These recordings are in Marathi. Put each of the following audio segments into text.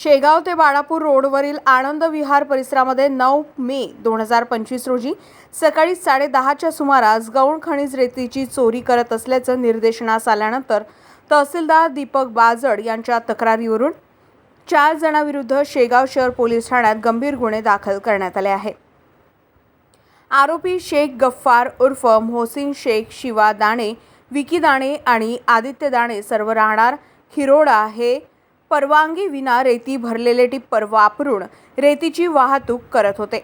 शेगाव ते बाळापूर रोडवरील आनंद विहार परिसरामध्ये नऊ मे दोन हजार पंचवीस रोजी सकाळी साडेदहाच्या सुमारास गौण खनिज रेतीची चोरी करत असल्याचं निर्देशनास आल्यानंतर तहसीलदार दीपक बाजड यांच्या तक्रारीवरून चार जणांविरुद्ध शेगाव शहर पोलीस ठाण्यात गंभीर गुन्हे दाखल करण्यात आले आहेत. आरोपी शेख गफ्फार उर्फ मोहसिन शेख शिवा दाणे विकी दाणे आणि आदित्य दाणे सर्व राहणार हिरोडा हे परवानगी विना रेती भरलेले टिप्पर वापरून रेतीची वाहतूक करत होते.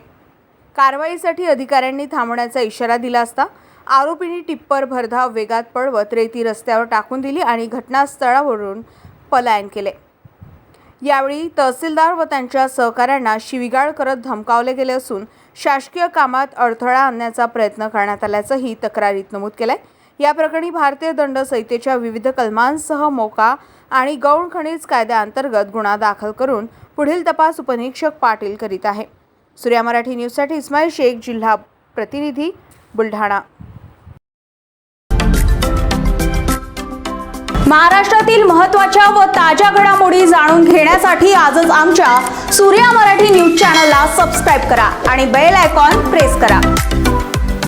कारवाईसाठी अधिकाऱ्यांनी थांबण्याचा इशारा दिला असता आरोपींनी टिप्पर भरधाव वेगात पळवत रेती रस्त्यावर टाकून दिली आणि घटनास्थळावरून पलायन केले. यावेळी तहसीलदार व त्यांच्या सहकाऱ्यांना शिवीगाळ करत धमकावले गेले असून शासकीय कामात अडथळा आणण्याचा प्रयत्न करण्यात आल्याचंही तक्रारीत नमूद केलं आहे या प्रकरणी भारतीय दंड संहितेच्या विविध कलमांसह मोका आणि गौण खनिज कायद्याअंतर्गत गुन्हा दाखल करून पुढील तपास उपनिरीक्षक पाटील करीत आहे. सूर्या मराठी न्यूजसाठी इस्माईल शेख जिल्हा प्रतिनिधी बुलढाणा. महाराष्ट्रातील महत्त्वाच्या व ताज्या घडामोडी जाणून घेण्यासाठी आजच आमच्या सूर्या मराठी न्यूज चॅनलला सबस्क्राईब करा आणि बेल आयकॉन प्रेस करा.